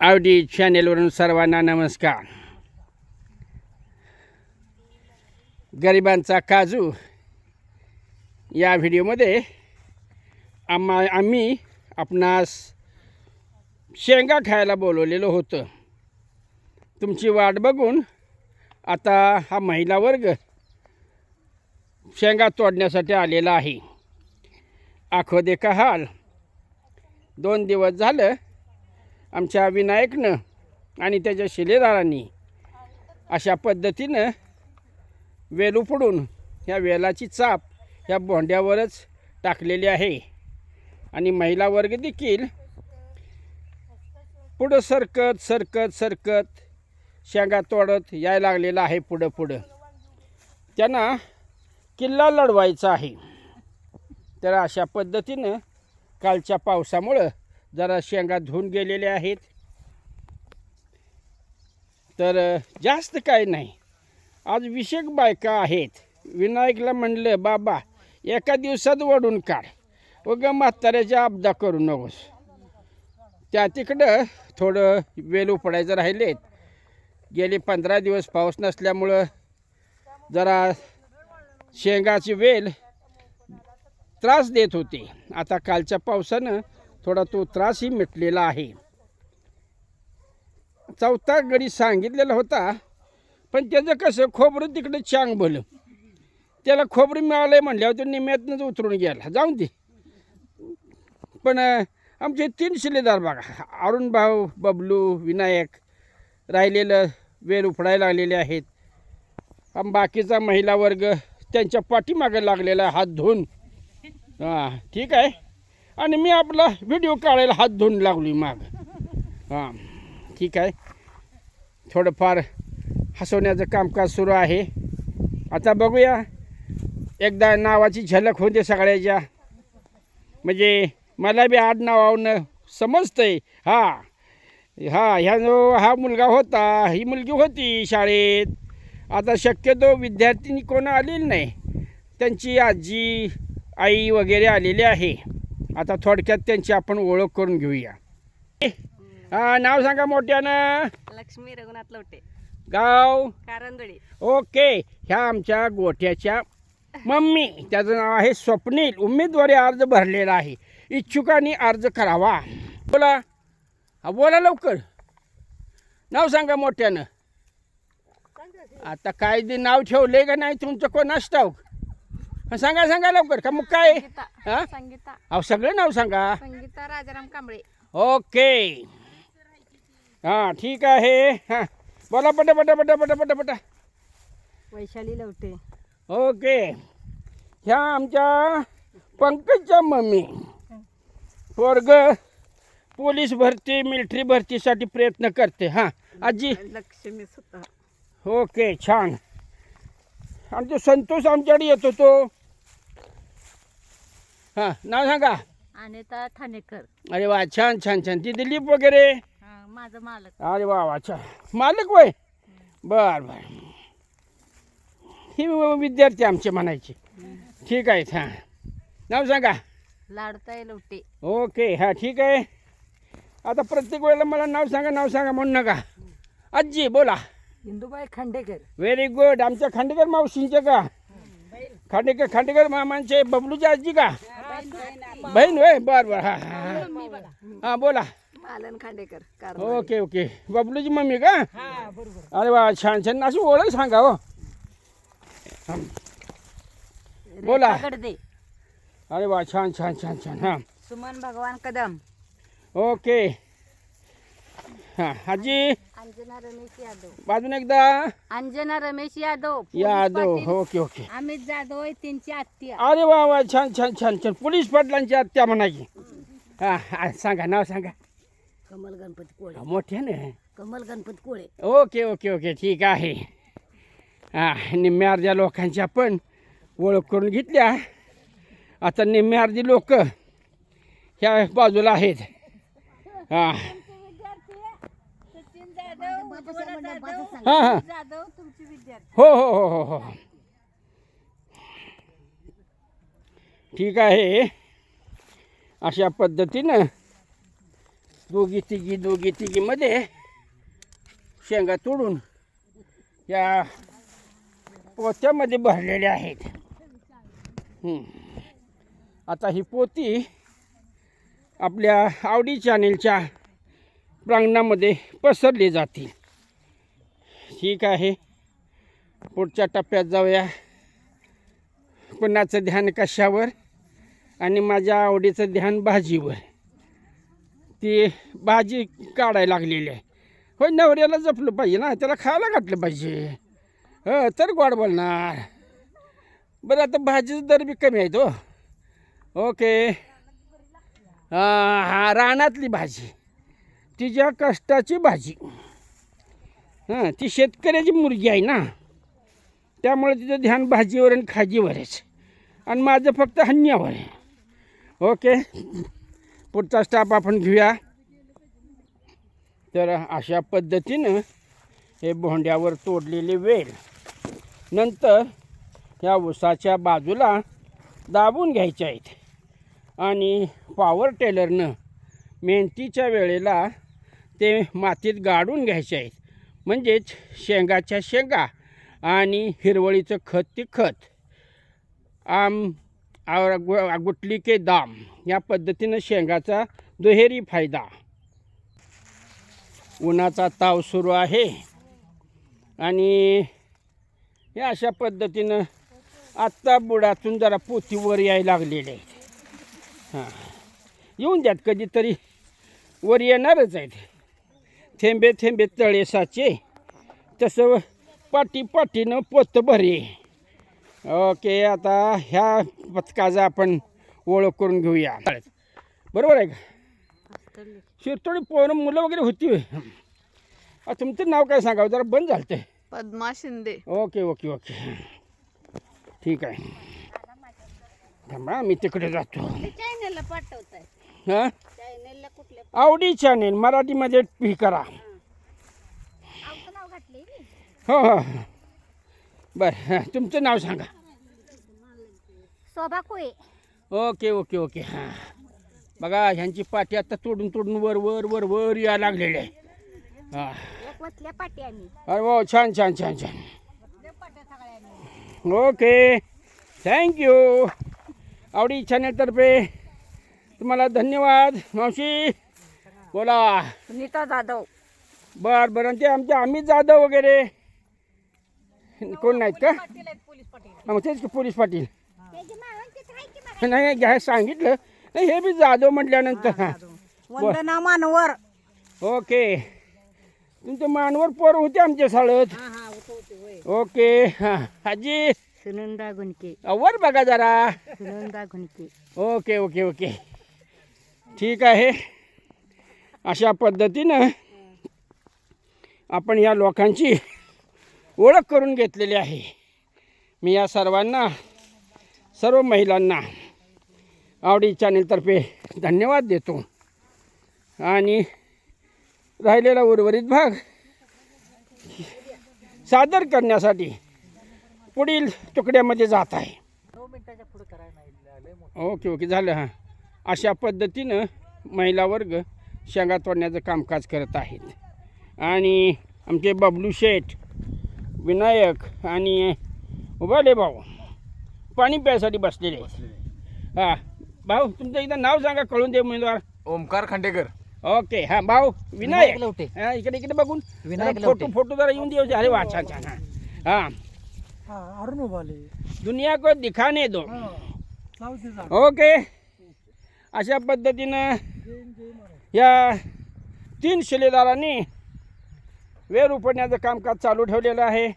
आवडी चॅनेलवरून सर्वांना नमस्कार. गरिबांचा काजू या व्हिडिओमध्ये आम्हा आम्ही आपणास शेंगा खायला बोलवलेलं होतं. तुमची वाट बघून आता हा महिला वर्ग शेंगा तोडण्यासाठी आलेला आहे. आखो देखा हाल. दोन दिवस झालं आमच्या विनायकनं आणि त्याच्या शिलेदारांनी अशा पद्धतीनं वेल उपडून ह्या वेलाची चाप ह्या बोंड्यावरच टाकलेली आहे. आणि महिला वर्ग देखील पुढं सरकत सरकत सरकत शेंगा तोडत यायला लागलेला आहे पुढं पुढं. त्यांना किल्ला लढवायचा आहे. तर अशा पद्धतीनं कालच्या पावसामुळं जरा शेंगा धुवून गेलेले आहेत. तर जास्त काय नाही. आज विषयक बायका आहेत. विनायकला म्हणलं बाबा एका दिवसात वडून काढ. व ग म्हाताऱ्याच्या करू नकोस. त्या तिकडं थोडं वेल उपडायचं राहिलेत. गेले पंधरा दिवस पाऊस नसल्यामुळं जरा शेंगाची वेल त्रास देत होते. आता कालच्या पावसानं थोडा तो त्रासही मिटलेला आहे. चौथा गडी सांगितलेला होता पण त्याचं कसं खोबरं तिकडे चांग भलं. त्याला खोबरं मिळालंय म्हणल्यावर तो निम्यातनंच उतरून गेला. जाऊन दे. पण आमचे तीन शिलेदार बघा अरुण भाऊ बबलू विनायक राहिलेलं वेल उफडायला लागलेले आहेत. बाकीचा महिला वर्ग त्यांच्या पाठीमागे लागलेला हात धुवून. हां ठीक आहे? आणि मी आपला व्हिडिओ काढायला हात धुवून लागलो माग. हां ठीक आहे. थोडंफार हसवण्याचं कामकाज सुरू आहे. आता बघूया एकदा नावाची झलक होते सगळ्याच्या. म्हणजे मला बी आड समजतं समजतंय. हां हा ह्या जो हा मुलगा होता ही मुलगी होती शाळेत. आता शक्यतो विद्यार्थिनी कोण आलेली नाही. त्यांची आजी आई वगैरे आलेली आहे. आता थोडक्यात त्यांची आपण ओळख करून घेऊया. हा नाव सांगा मोठ्यानं. लक्ष्मी रघुनाथ लवटे गाव? कारंदोळी. ओके. ह्या आमच्या गोठ्याच्या मम्मी. त्याचं नाव आहे स्वप्नील. उमेदवारी अर्ज भरलेला आहे. इच्छुकांनी अर्ज करावा. बोला. हा बोला लवकर. नाव सांगा मोठ्यानं. आता काय ते नाव ठेवले का नाही? तुमचं कोणाच ठाऊक हा, सांगा सांगा लवकर. का मग काय? हा? संगीता. अहो सगळं नाव सांगा. संगीता राजाराम कांबळे. ओके. हां ठीक आहे. हां बोला पटा पटा पटा पटा पटा पटा. वैशाली लवटे. ओके. ह्या आमच्या पंकजच्या मम्मी. वर्ग पोलीस भरती मिलिटरी भरतीसाठी प्रयत्न करते. हां आजी. लक्ष्मी ओके छान. आणि तो संतोष आमच्याकडे येतो तो हां नाव सांगा. अनिता ठाणेकर अरे वा छान छान छान. ती दिलीप वगैरे? हा, माझं मालक. अरे वा वा छान. मालक वय बर बर. ही विद्यार्थी आमचे म्हणायचे. ठीक आहे हां. नाव सांगा. लाडताई लवटे ओके हां ठीक आहे. आता प्रत्येक वेळेला मला नाव सांगा नाव सांगा म्हणू नका. आजी बोला. इंदुबाई खांडेकर. व्हेरी गुड आमच्या खांडेकर मावशींचे का? खांडेकर खांडेकर मामांचे बबलूची आजी का? बहीण होय बर बर. हां हां हां. बोला. Malan Khandekar okay okay. बबलूची mummy का? अरे वा छान छान. अशी ओळख सांगा हो. बोला. गडदे. अरे वा छान छान छान छान. हां. सुमन भगवान कदम. ओके. हां आजी. अंजना रमेश यादव. बाजून एकदा. Anjana Ramesh Yadav. Yadav okay okay. Amit Jadhav आहे त्यांची आत्या. अरे वा वा छान छान छान छान. पोलीस पाटलांची आत्या म्हणायची. हां हां सांगा नाव सांगा. कमल गणपती कोळे. मोठ्यानं Kamal Ganpati Kole. Okay okay okay. ठीक आहे. हां निम्म्या अर्ध्या लोकांची आपण ओळख करून घेतल्या. आता निम्म्या अर्धी लोक ह्या बाजूला आहेत. हां सचिन जाधव हां हां. जाधव तुमची विद्यार्थी. हो हो हो हो हो. ठीक आहे. अशा पद्धतीनं दोघी तिघी दोघी तिघीमध्ये शेंगा तोडून या पोत्यामध्ये भरलेल्या आहेत. हं. आता ही पोती आपल्या आवडी चॅनेलच्या प्रांगणामध्ये पसरली जातील. ठीक आहे. पुढच्या टप्प्यात जाऊया. कुणाचं ध्यान कशावर आणि माझ्या आवडीचं ध्यान भाजीवर. ती भाजी काढायला लागलेली आहे. होय नवऱ्याला जपलं पाहिजे ना त्याला खायला घातलं पाहिजे. हो तर गोड बोलणार. बरं आता भाजीचा दर बी कमी आहे तो हो. ओके. हां रानातली भाजी. तिच्या कष्टाची भाजी. हां ती शेतकऱ्याची मुलगी आहे ना. त्यामुळे तिचं ध्यान भाजीवर आणि खाजीवरच आणि माझं फक्त हन्यावर आहे. ओके. पुढचा स्टाफ आपण घेऊया. तर अशा पद्धतीनं हे भोंड्यावर तोडलेले वेल. नंतर ह्या उसाच्या बाजूला दाबून घ्यायच्या आहेत. आणि पॉवर टेलरनं मेहनतीच्या वेळेला ते मातीत गाडून घ्यायचे आहेत. म्हणजेच शेंगाच्या शेंगा आणि हिरवळीचं खत ते खत. आम और गु- गुटली के दाम या पद्धतीनं शेंगाचा दुहेरी फायदा. उन्हाचा ताव सुरू आहे. आणि हे अशा पद्धतीनं आत्ता बुडातून जरा पोतीवर यायला लागलेले आहेत. हां. येऊन द्यात कधीतरी. वर येणारच आहेत. थेंबे थेंबे तळे साचे तसं पाटी पाटीनं पोत भरे. ओके आता ह्या पथकाचा आपण ओळख करून घेऊया. बरोबर आहे का? शिरतोडी पोरं मुलं वगैरे होती. तुमचं नाव काय सांगावं जरा बंद झालं ते Padma Shinde. Okay okay okay. ठीक आहे. थांबा मी तिकडे जातो. चॅनलला पाठवताय. हां? चॅनलला कुठल्या आवडी चॅनेल मराठीमध्ये हे करा. आवचं नाव मी हो हो बरं हां तुमचं नाव सांगा. Shobha Kole okay okay okay हां. बघा ह्यांची पाठी आता तोडून तोडून वर वर वर वर यायला लागलेली. आहे हां. एक वचल्या पाटी आम्ही. अरे वा छान छान छान छान. ओके. थँक्यू आवडी चॅनेलतर्फे तुम्हाला धन्यवाद मावशी. बोला. सुनीता जाधव. बर बरं. ते आमचे अमित जाधव वगैरे. कोण नाहीत का? हा, मग तेच की पोलीस पाटील. नाही घ्या सांगितलं. नाही हे बी जाधव म्हटल्यानंतर. हां वंदना मानवर. ओके. तुमचे मानवर पोर होते आमच्या शाळेत. ओके. हां आजी. सुनंदा गुणके. वर बघा जरा. Sunanda Gunke. Okay okay okay. ठीक आहे. अशा पद्धतीनं आपण या लोकांची ओळख करून घेतलेली आहे. मी या सर्वांना सर्व महिलांना आवडी चॅनेलतर्फे धन्यवाद देतो. आणि राहिलेला उर्वरित भाग सादर करण्यासाठी पुढील तुकड्यामध्ये जात आहे. ओके ओके झालं हां. अशा पद्धतीनं महिला वर्ग शेंगा तोडण्याचं कामकाज करत आहेत. आणि आमचे बबलू शेठ विनायक आणि उभाले भाऊ पाणी प्यायसाठी बसलेले हां भाऊ तुमचं एकदा नाव सांगा कळून दे उमेदवार. ओमकार खांडेकर. ओके हां भाऊ विनायक. लवटे. हां इकडे इकडे बघून. विनायक फोटो. फोटो जरा येऊन देऊ. अरे वा छान छान हां. हां अरुण वाले दुनिया को दिखाने दो. ओके. अशा पद्धतीनं या तीन शिलेदारांनी वेर उपडण्याचं कामकाज चालू ठेवलेलं आहे.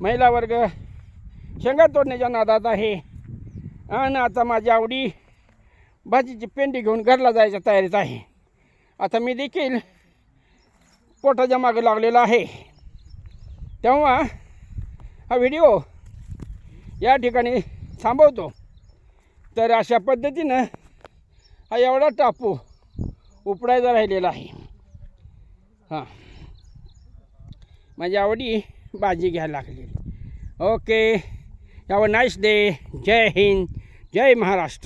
महिला वर्ग शेंगा तोडण्याच्या नादात आहे. आणि आता माझी आवडी भाजीची पेंडी घेऊन घरला जायच्या तयारीत आहे. आता मी देखील पोटाच्या मागं लागलेला आहे. तेव्हा हा व्हिडिओ या ठिकाणी थांबवतो. तर अशा पद्धतीनं हा एवढा टापू उपडायचा राहिलेला आहे. हां. माझी आवडी भाजी घ्यायला लागली. Okay. Have a nice day. जय हिंद. जय महाराष्ट्र.